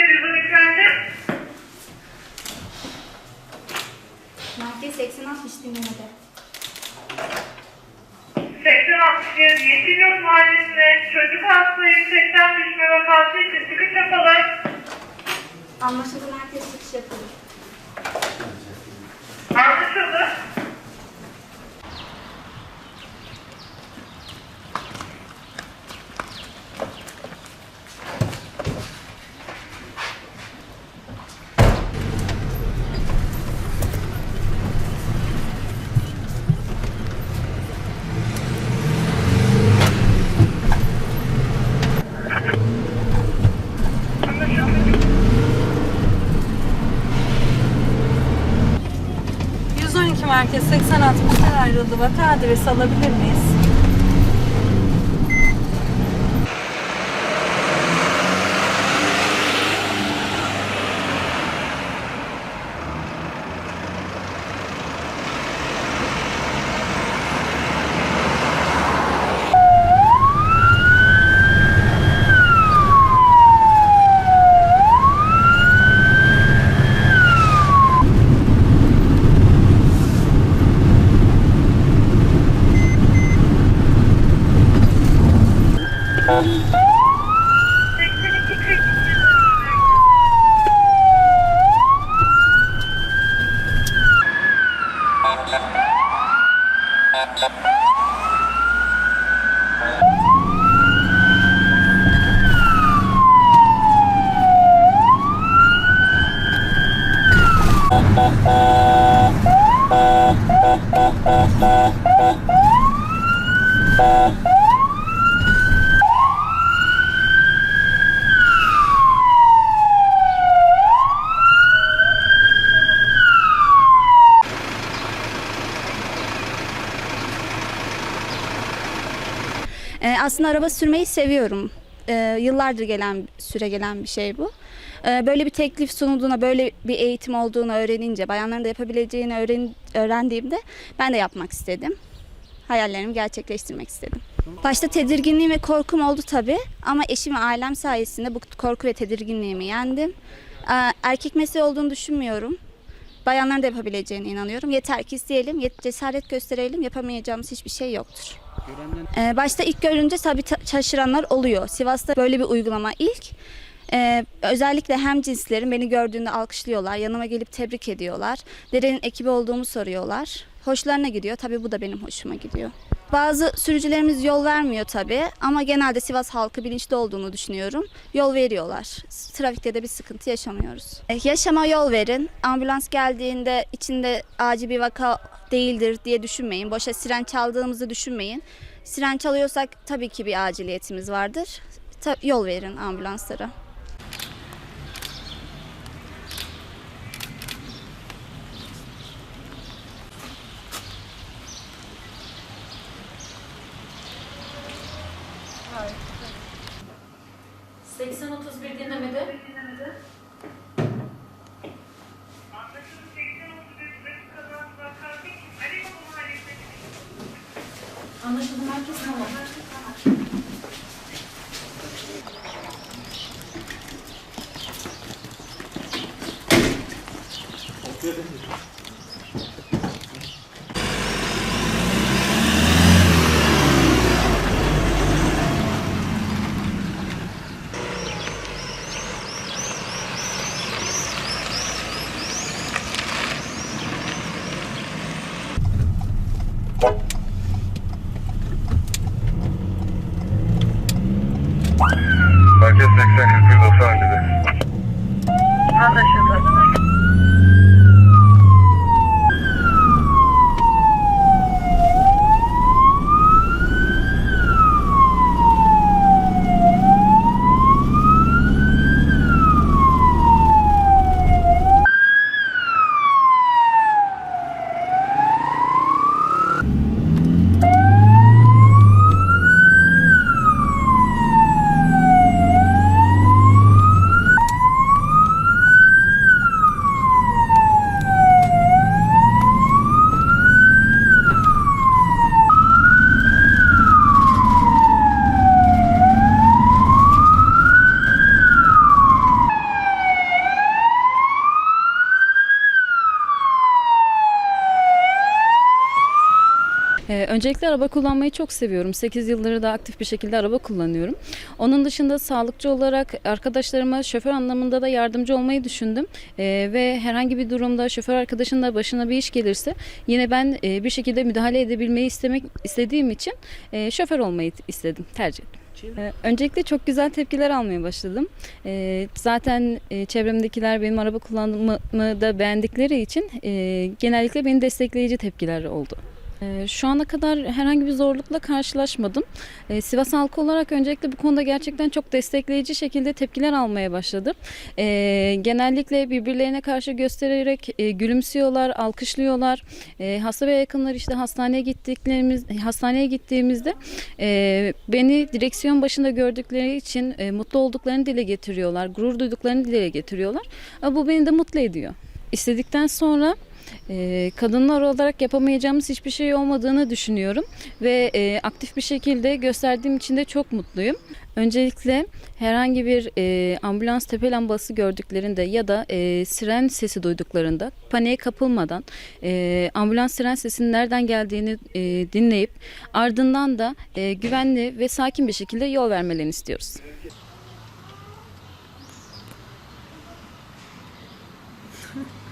112 Madde 80-60 dinlemede. 80-61 Yeşilyurt Mahallesi'nde çocuk hasta yüksekten düşme vakası için çıkış yapılır. Anlaşıldı merkez çıkış yapılır. Anlaşıldı. Cık. 112 merkez 80 60'tan ayrıldı. Vaka adresi alabilir miyiz? Ee, aslında araba sürmeyi seviyorum. Ee, yıllardır gelen süre gelen bir şey bu. Ee, böyle bir teklif sunulduğuna, böyle bir eğitim olduğunu öğrenince, bayanların da yapabileceğini öğren, öğrendiğimde ben de yapmak istedim. Hayallerimi gerçekleştirmek istedim. Başta tedirginliğim ve korkum oldu tabii ama eşim ve ailem sayesinde bu korku ve tedirginliğimi yendim. Ee, erkek mesleği olduğunu düşünmüyorum. Bayanların da yapabileceğine inanıyorum. Yeter ki isteyelim, cesaret gösterelim, yapamayacağımız hiçbir şey yoktur. Ee, başta ilk görünce tabii ta- şaşıranlar oluyor. Sivas'ta böyle bir uygulama ilk. Ee, özellikle hem cinslerin beni gördüğünde alkışlıyorlar, yanıma gelip tebrik ediyorlar. Derenin ekibi olduğumu soruyorlar. Hoşlarına gidiyor. Tabii bu da benim hoşuma gidiyor. Bazı sürücülerimiz yol vermiyor tabii ama genelde Sivas halkı bilinçli olduğunu düşünüyorum. Yol veriyorlar. Trafikte de bir sıkıntı yaşamıyoruz. Eh, Yaşama yol verin. Ambulans geldiğinde içinde acil bir vaka değildir diye düşünmeyin. Boşa siren çaldığımızı düşünmeyin. Siren çalıyorsak tabii ki bir aciliyetimiz vardır. Ta- yol verin ambulanslara. Evet. 80-31 dinlemede. Thank you. Merkez 80 40 90 dedi. Anlaşıldı. Ee, öncelikle araba kullanmayı çok seviyorum. 8 yıldır da aktif bir şekilde araba kullanıyorum. Onun dışında sağlıkçı olarak arkadaşlarıma şoför anlamında da yardımcı olmayı düşündüm. Ee, ve herhangi bir durumda şoför arkadaşın da başına bir iş gelirse yine ben e, bir şekilde müdahale edebilmeyi istemek istediğim için e, şoför olmayı istedim, tercih ettim. Ee, Öncelikle çok güzel tepkiler almaya başladım. Ee, Zaten e, çevremdekiler benim araba kullanmamı da beğendikleri için e, genellikle beni destekleyici tepkiler oldu. Ee, Şu ana kadar herhangi bir zorlukla karşılaşmadım. Ee, Sivas halkı olarak öncelikle bu konuda gerçekten çok destekleyici şekilde tepkiler almaya başladım. Ee, Genellikle birbirlerine karşı göstererek e, gülümsüyorlar, alkışlıyorlar. Hasta ve yakınlar işte hastaneye gittiklerimiz hastaneye gittiğimizde e, beni direksiyon başında gördükleri için e, mutlu olduklarını dile getiriyorlar, gurur duyduklarını dile getiriyorlar. Bu beni de mutlu ediyor. İstedikten sonra e, kadınlar olarak yapamayacağımız hiçbir şey olmadığını düşünüyorum ve e, aktif bir şekilde gösterdiğim için de çok mutluyum. Öncelikle herhangi bir e, ambulans tepe lambası gördüklerinde ya da e, siren sesi duyduklarında paniğe kapılmadan ambulans siren sesinin nereden geldiğini dinleyip ardından da güvenli ve sakin bir şekilde yol vermelerini istiyoruz.